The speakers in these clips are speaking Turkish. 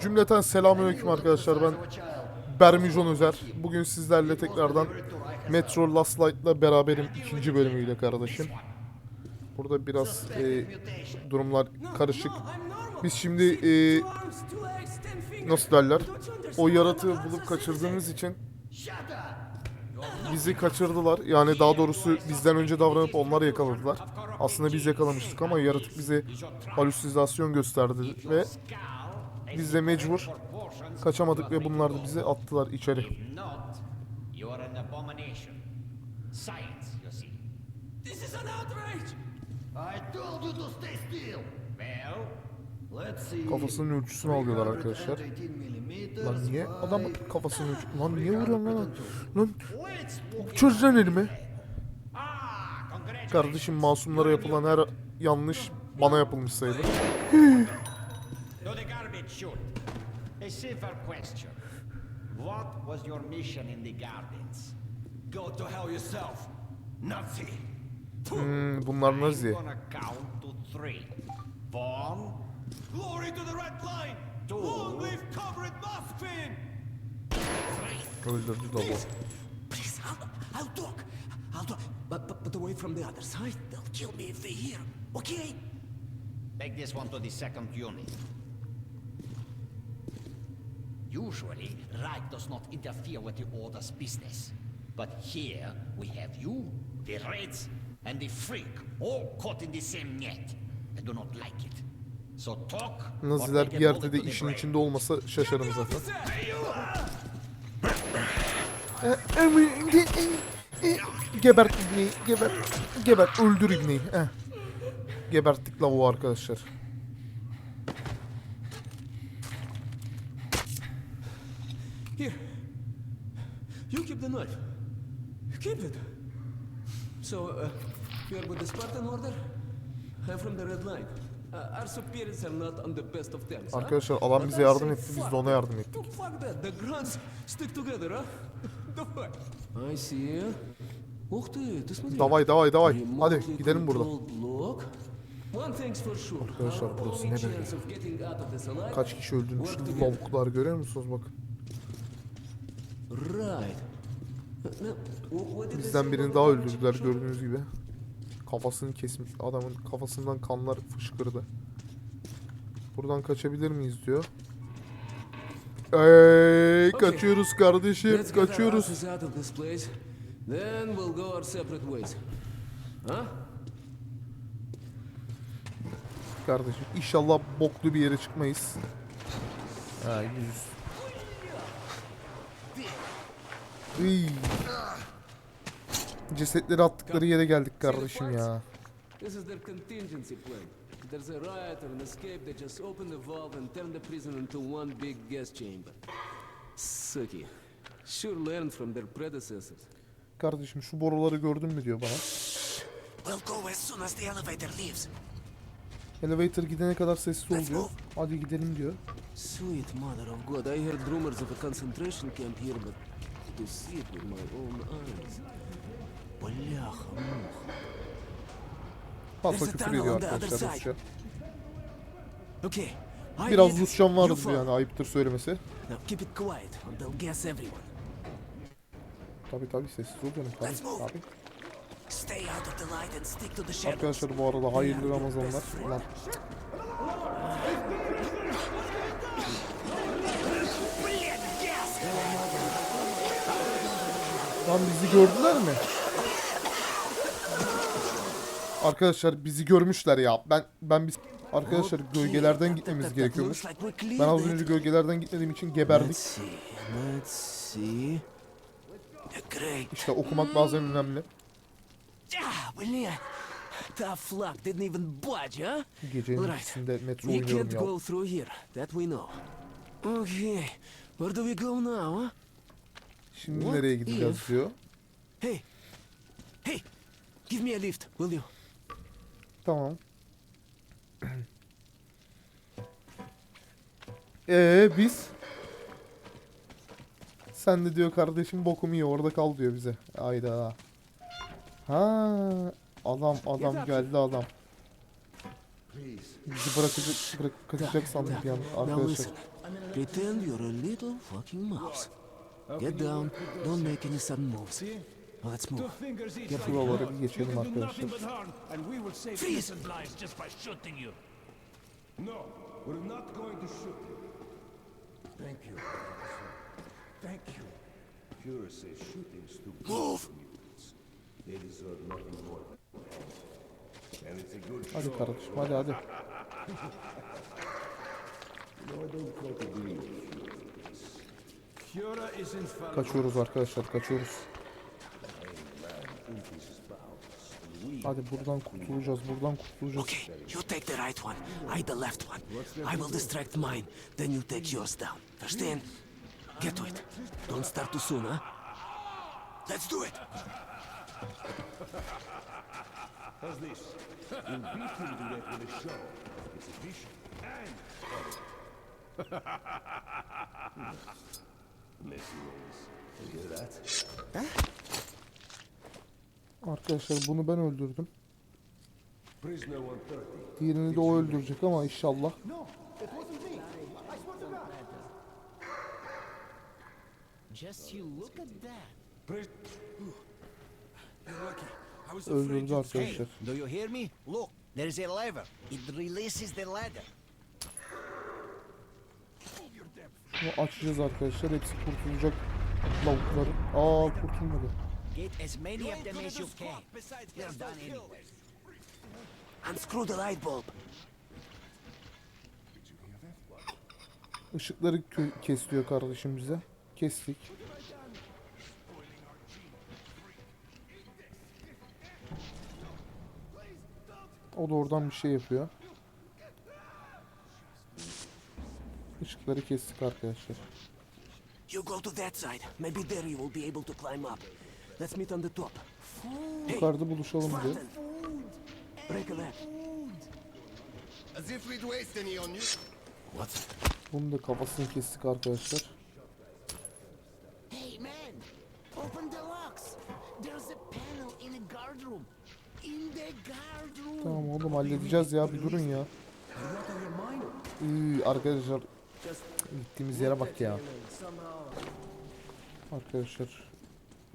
Cümleten selamünaleyküm arkadaşlar ben Bermijon Özer. Bugün sizlerle tekrardan Metro Last Light'la beraberim ikinci bölümüyle kardeşim. Burada biraz e, durumlar karışık. Biz şimdi e, nasıl derler? O yaratığı bulup kaçırdığımız için bizi kaçırdılar. Yani daha doğrusu bizden önce davranıp onlar yakaladılar. Aslında biz yakalamıştık ama yaratık bize halüsinasyon gösterdi ve biz de mecbur kaçamadık ve bunlar da bizi attılar içeri. Kafasının ölçüsünü alıyorlar arkadaşlar. 318 millimeters Lan niye adam kafasının ölçü... Lan niye vuruyorsun lan? Lan çöz lan elimi. Kardeşim masumlara yapılan her yanlış bana yapılmış sayılır. To the garbage chute. A simple question. What was your mission in the gardens? Go to hell yourself, Nazi! Hmm, bunlar Nazi. I'm gonna count to three. One, Glory to the red line! Two. Long live Comrade Mothfin! Öldürdü da bu. Please, I'll, I'll talk. I'll talk. But, but, but away from the other side. They'll kill me if they hear. Okay? take this one to the second unit. Usually, Reich does not interfere with the Order's business. But here, we have you, the Reds, and the Freak, all caught in the same net. I do not like it. So talk, Naziler bir yerde de işin içinde olmasa şaşarım zaten. Gebert ibneyi, gebert, gebert, öldür ibneyi. Heh. Geberttik lavuğu arkadaşlar. Here. You keep the knife. Keep it. So, uh, you're with the Spartan Order? I'm from the Red Line. Uh, our superiors are not on the best of terms, huh? Arkadaşlar adam But bize I yardım say etti, biz fuck de ona that. yardım ettik. No, fuck that. The grunts stick together, huh? The fuck? I see. Ух ты, ты смотри. Davay davay davay. Hadi Remotely gidelim buradan. controlled lock. One thing's for sure. Arkadaşlar our burası only ne böyle? chance of getting out of this alive, Kaç kişi öldürmüş work bu together. lavuklar görüyor musunuz bakın. Bizden birini daha öldürdüler gördüğünüz gibi. Kafasını kesmiş. Adamın kafasından kanlar fışkırdı. Buradan kaçabilir miyiz diyor. Ey kaçıyoruz kardeşim kaçıyoruz. Kardeşim inşallah boklu bir yere çıkmayız. Ha yüz. Iy. Cesetleri attıkları yere geldik kardeşim ya. This is their contingency plan. If there's a riot or an escape, they just open the valve and turn the prison into one big gas chamber. Sucky. Sure learned from their predecessors. Kardeşim şu boruları gördün mü diyor bana. We'll go as soon as the elevator leaves. Elevator gidene kadar sessiz ol diyor. Hadi gidelim diyor. Sweet mother of God, I heard rumors of a concentration camp here, but to see it with my own eyes. Бляха-муха. Fazla There's a küfür tunnel ediyor on the other arkadaşlar side. Rusça. Okay. I Biraz need- Rusçam you vardır follow. yani ayıptır söylemesi. Now keep it quiet or they'll gas everyone. Tabi tabi sessiz ol canım Let's tabi. move. tabi. Stay out of the light and stick to the shadows. Arkadaşlar bu arada hayırlı Ramazanlar. Ulan Lan bizi gördüler mi? Arkadaşlar bizi görmüşler ya. Ben ben biz arkadaşlar gölgelerden gitmemiz gerekiyormuş. Ben az önce gölgelerden gitmediğim için geberdik. İşte okumak bazen önemli. Tough luck. Didn't even budge, huh? Gecenin ikisinde metro You oynuyorum can't ya. go through here. That we know. Okay. Where do we go now, huh? Şimdi What nereye gideceğiz if- diyor. Hey. Hey. Give me a lift, will you? Tamam. Ee biz? Sen de diyor kardeşim bokumu iyi orada kal diyor bize. Ayda. Ha adam adam geldi adam. Bizi bırakacak, bırakıp kaçacak sandım bir an arkadaşlar. Pretend you're a little fucking mouse. Get down. Don't make any sudden moves. Let's move. Buraları bir geçelim arkadaşlar. And we will save Freeze. innocent lives just by shooting you. No, we're not going to shoot you. Thank you. Thank you. Fuhrer says shooting's too good Move. They deserve nothing more. And it's a good Hadi show. kardeşim hadi hadi. You know, I don't quite agree with Fuhrer. Kaçıyoruz arkadaşlar kaçıyoruz. Hadi buradan kurtulacağız buradan kurtulacağız. Okay, you take the right one. I the left one. I will distract mine. Then you take yours down. Understand? Get to it. Don't start too soon, huh? Let's do it. How's this? We'll beat him to death with a shovel. It's efficient and... Arkadaşlar bunu ben öldürdüm. Prisoner 130. Diğerini de o öldürecek ama inşallah. Öldürdü Hey, arkadaşlar. do you hear me? Look, there is a lever. It releases the ladder. Bunu açacağız arkadaşlar. Hepsi kurtulacak lavukların. Aa kurtulmadı. Get as many of them as you can. They're done anyway. Unscrew the light bulb. Işıkları kesiyor kardeşim bize. Kestik. O da oradan bir şey yapıyor. Işıkları kestik arkadaşlar. You go to that side. Maybe there you will be able to climb up. Let's meet on the top. Yukarıda buluşalım diyor. Spartan! Break a leg. As if we'd waste any on you. What? Bunun da kafasını kestik arkadaşlar. Hey man, open the locks. There's a panel in the guard room. In the guard room. Tamam oğlum halledeceğiz ya bir durun ya. Üy, arkadaşlar gittiğimiz yere bak ya. Arkadaşlar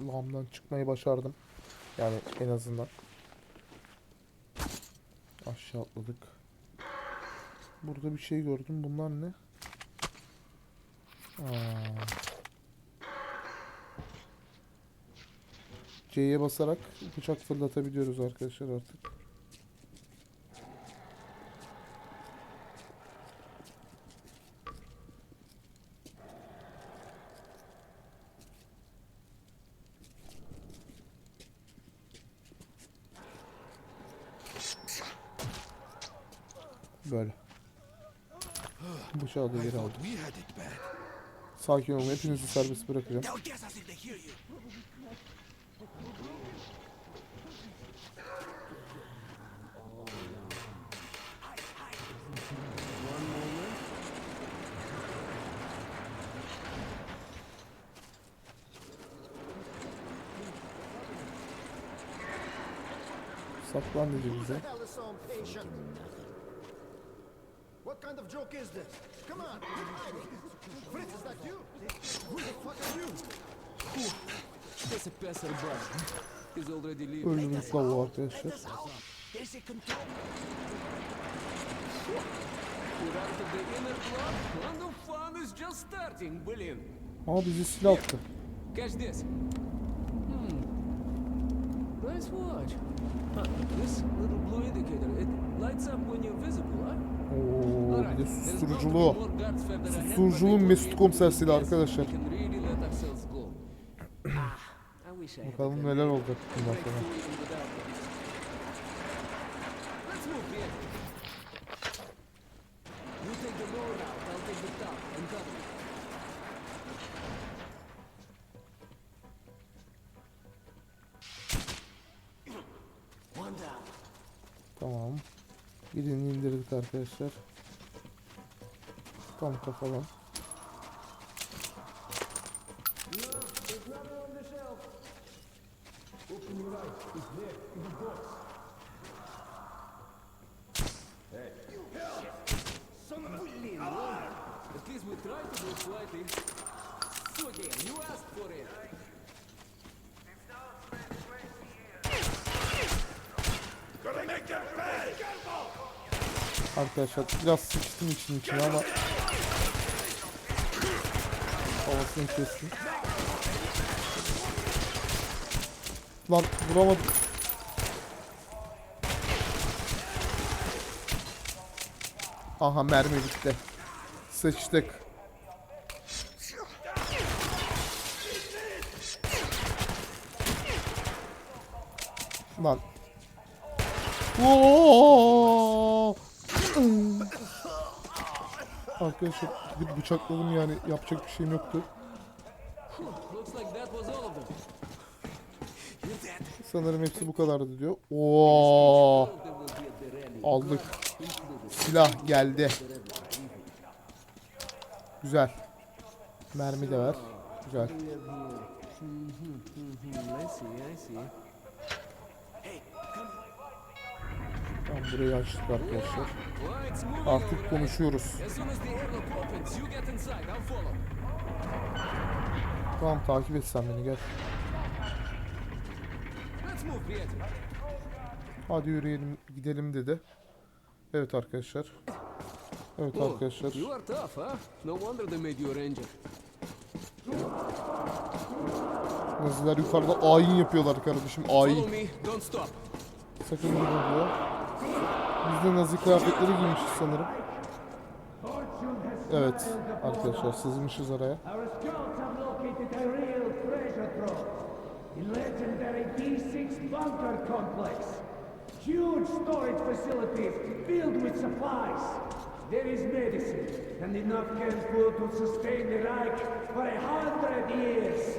lağımdan çıkmayı başardım. Yani en azından. Aşağı atladık. Burada bir şey gördüm. Bunlar ne? C'ye basarak bıçak fırlatabiliyoruz arkadaşlar artık. Böyle. Bıçağı da geri aldım. Sakin olun. Hepinizi serbest bırakacağım. They'll guess us if they hear you. Saklan dedi bize. hell is so impatient? What kind of joke is this? Come on, hiding. Fritz, is that you? Who the fuck are you? That's a passerby. He's already leaving. Öldürdük lavuğu arkadaşlar. Let us out. There's a control. You're out of the inner block? And the fun is just starting. Brilliant. Aa bizi silah attı. Catch this. Hmm. Nice watch. Huh, this little blue indicator, it lights up when you're visible, huh? Oo bir de susturuculuğu. Susturuculuğun Mesut Komiser silahı arkadaşlar. Ah, Bakalım neler olacak bundan sonra. Birini indirdik arkadaşlar. Tam kafalan. Hey. Some of us. At least we try to do slightly. Arkadaşlar biraz sıçtım için içine ama havasını kestim. Lan vuramadım. Aha mermi bitti. Sıçtık. Lan. Oo! Arkadaşlar gidip bıçakladım yani yapacak bir şeyim yoktu. Sanırım hepsi bu kadardı diyor. Oo! Aldık. Silah geldi. Güzel. Mermi de var. Güzel. Burayı açtık arkadaşlar. Artık konuşuyoruz. Tamam takip et sen beni gel. Hadi yürüyelim gidelim dedi. Evet arkadaşlar. Evet arkadaşlar. You are. Naziler yukarıda ayin yapıyorlar kardeşim ayin. Sakın gidin diyor. Şey biz de nazi kıyafetleri giymişiz sanırım. Evet arkadaşlar sızmışız araya. Our scouts have located a real treasure trove in legendary D6 bunker complex. Huge storage facilities filled with supplies. There is medicine and enough canned food to sustain the Reich for a hundred years.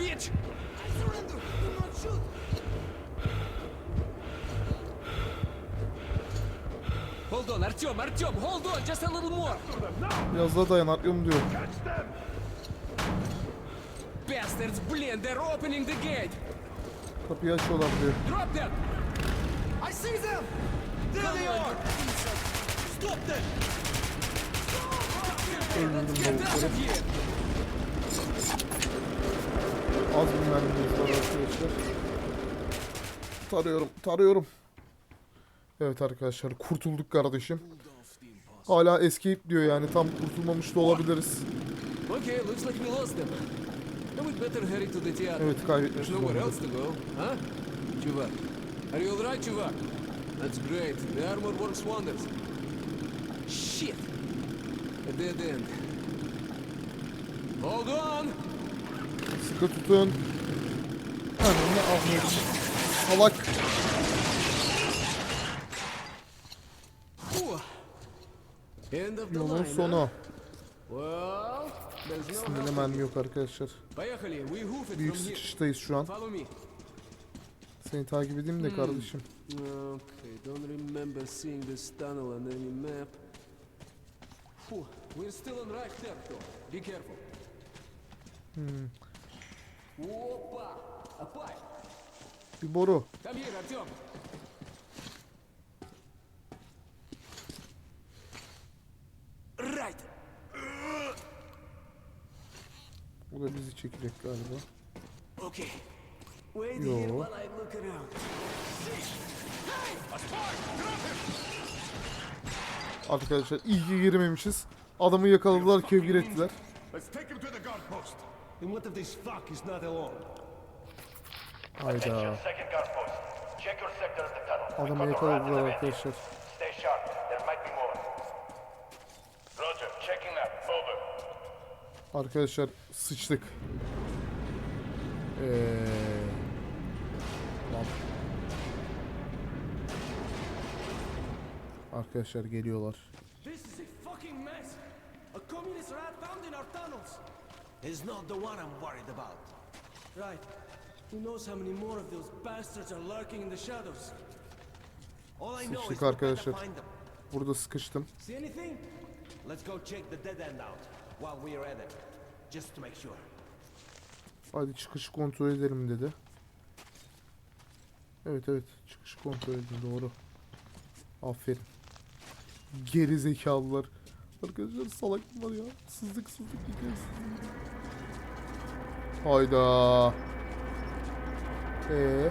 bitch! I surrender! Do not shoot! Hold on, Artyom, Artyom, hold on, just a little more! Biraz daha dayan arıyorum diyor. Bastards, блин, they're opening the gate! Kapıyı açıyorlar diyor. Drop them! I see them! Of here! Az bir mermimiz var arkadaşlar. Tarıyorum, tarıyorum. Evet arkadaşlar kurtulduk kardeşim. Hala escape diyor yani tam kurtulmamış da olabiliriz. Evet kaybetmişiz are you alright, Chuvak? That's great. The armor works wonders. Shit! A dead end. Hold on! Sıkı tutun. Ananı avnet. Salak. Yolun sonu. Sinirli mermi yok arkadaşlar. Büyük sıkıştayız şu an. Seni takip edeyim de hmm. kardeşim. Okay, don't remember seeing this tunnel on any map. Whew, we're still on right track though. Be careful. Hmm. Опа! A pipe! Bir boru. Come here, Artyom. Right. Bu da bizi çekecek galiba. Okay. Yo. Arkadaşlar iyi ki girmemişiz. Adamı yakaladılar, kevgir ettiler. Let's take him to the guard post. Arkadaşlar geliyorlar. This is a fucking mess. A communist rat found in our tunnels. Is not the one I'm worried about. Right. Who knows how many more of those bastards are lurking in the shadows? All I know is we arkadaşlar. Burada sıkıştım. See anything? Let's go check the dead end out while we're at it. Just to make sure. Hadi çıkışı kontrol edelim dedi. Evet evet çıkışı kontrol edin doğru. Aferin. Geri zekalılar. Arkadaşlar salaklar ya. Sızdık sızdık yıkayız. Hayda. Ee.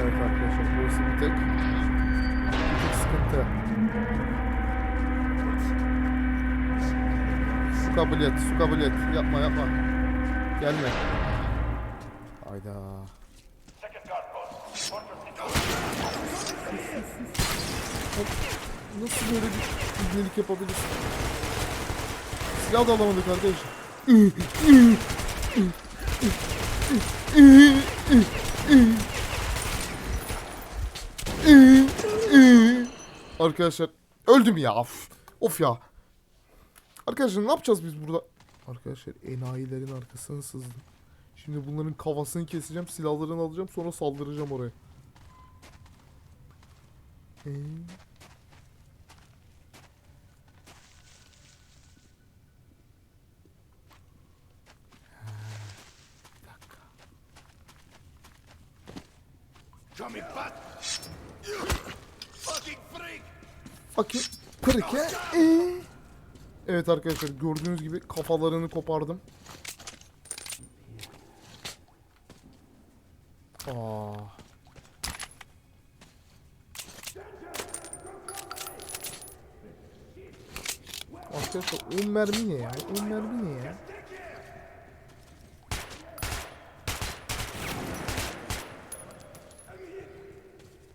Evet arkadaşlar burası bir tek bir tek sıkıntı. Su kabul et, su kabul et. Yapma yapma. Gelme. Hayda. Nasıl böyle bir ibnelik yapabilirsin? Silah da alamadık arkadaşlar. Arkadaşlar öldüm ya. Of, of ya. Arkadaşlar ne yapacağız biz burada? Arkadaşlar enayilerin arkasına sızdım. Şimdi bunların kafasını keseceğim, silahlarını alacağım, sonra saldıracağım oraya. Ee? Come in, butt! Fucking freak! Kırıke. Ee? Evet arkadaşlar gördüğünüz gibi kafalarını kopardım. Aa. Arkadaşlar 10 mermi ne ya? 10 mermi ne ya?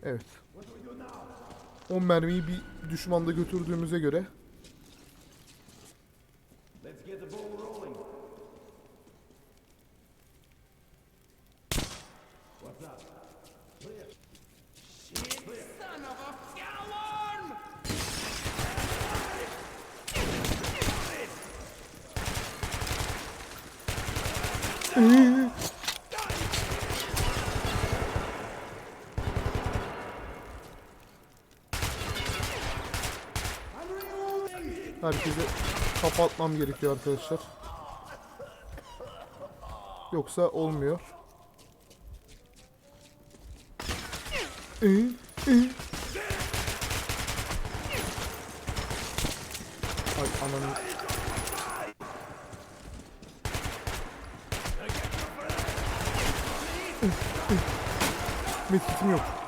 Evet. 10 mermiyi bir düşmanda götürdüğümüze göre Let's get the ball rolling. herkese kafa atmam gerekiyor arkadaşlar. Yoksa olmuyor. Ee, ee. Ay ananı. Medkitim yok.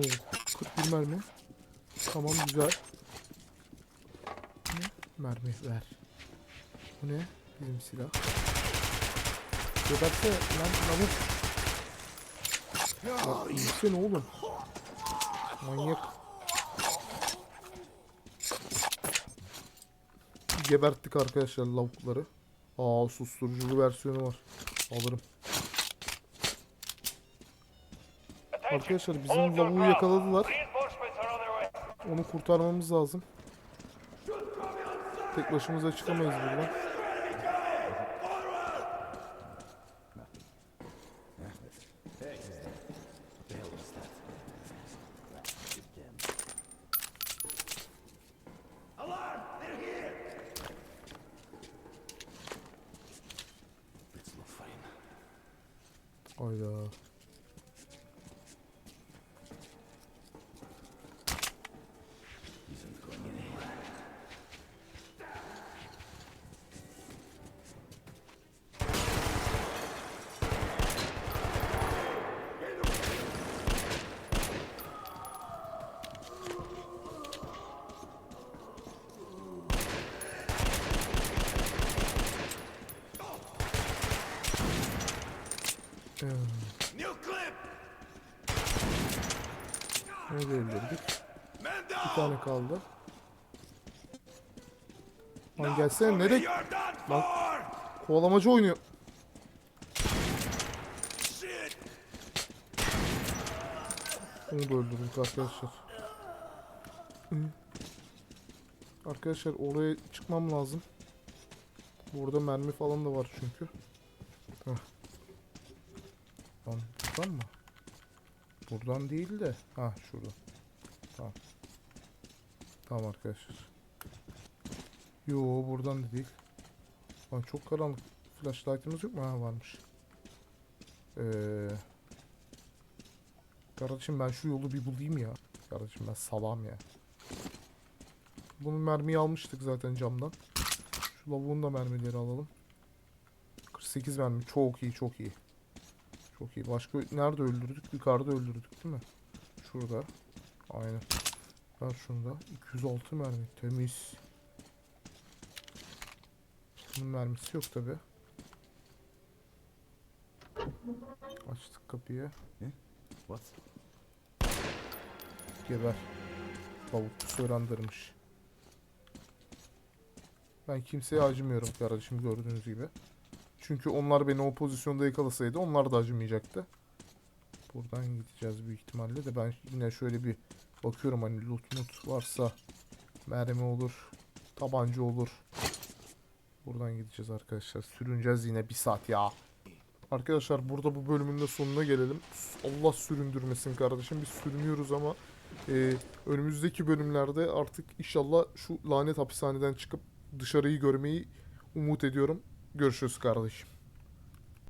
Oo, 41 mermi. Tamam güzel. Ne? Mermi ver. Bu ne? Bizim silah. Geberse lan lavuk. Lan insene oğlum. Manyak. Geberttik arkadaşlar lavukları. Aa susturuculu versiyonu var. Alırım. Arkadaşlar bizim lavuğu yakaladılar. Onu kurtarmamız lazım. Tek başımıza çıkamayız buradan. Ne. Man Bir tane kaldı. Lan gelsene nereye? Lan kovalamacı oynuyor. Onu da öldürdük arkadaşlar. Arkadaşlar oraya çıkmam lazım. Burada mermi falan da var çünkü. Heh. Lan buradan mı? Buradan değil de. Ha şurada. Tamam. Tamam arkadaşlar. Yo buradan da değil. Lan çok karanlık. Flashlight'ımız yok mu? Ha varmış. Eee... Kardeşim ben şu yolu bir bulayım ya. Kardeşim ben salam ya. Bunun mermiyi almıştık zaten camdan. Şu lavuğun da mermileri alalım. 48 mermi. Çok iyi çok iyi. Çok iyi. Başka nerede öldürdük? Yukarıda öldürdük değil mi? Şurada. Aynen. Ver şunu da. 206 mermi. Temiz. Bunun mermisi yok tabi. Açtık kapıyı. What? Geber. Tavuk söylendırmış. Ben kimseye acımıyorum kardeşim gördüğünüz gibi. Çünkü onlar beni o pozisyonda yakalasaydı onlar da acımayacaktı. Buradan gideceğiz büyük ihtimalle de ben yine şöyle bir bakıyorum hani loot mut varsa mermi olur, tabanca olur. Buradan gideceğiz arkadaşlar. Sürüneceğiz yine bir saat ya. Arkadaşlar burada bu bölümün de sonuna gelelim. Allah süründürmesin kardeşim. Biz sürünüyoruz ama e, önümüzdeki bölümlerde artık inşallah şu lanet hapishaneden çıkıp dışarıyı görmeyi umut ediyorum. Görüşürüz kardeşim.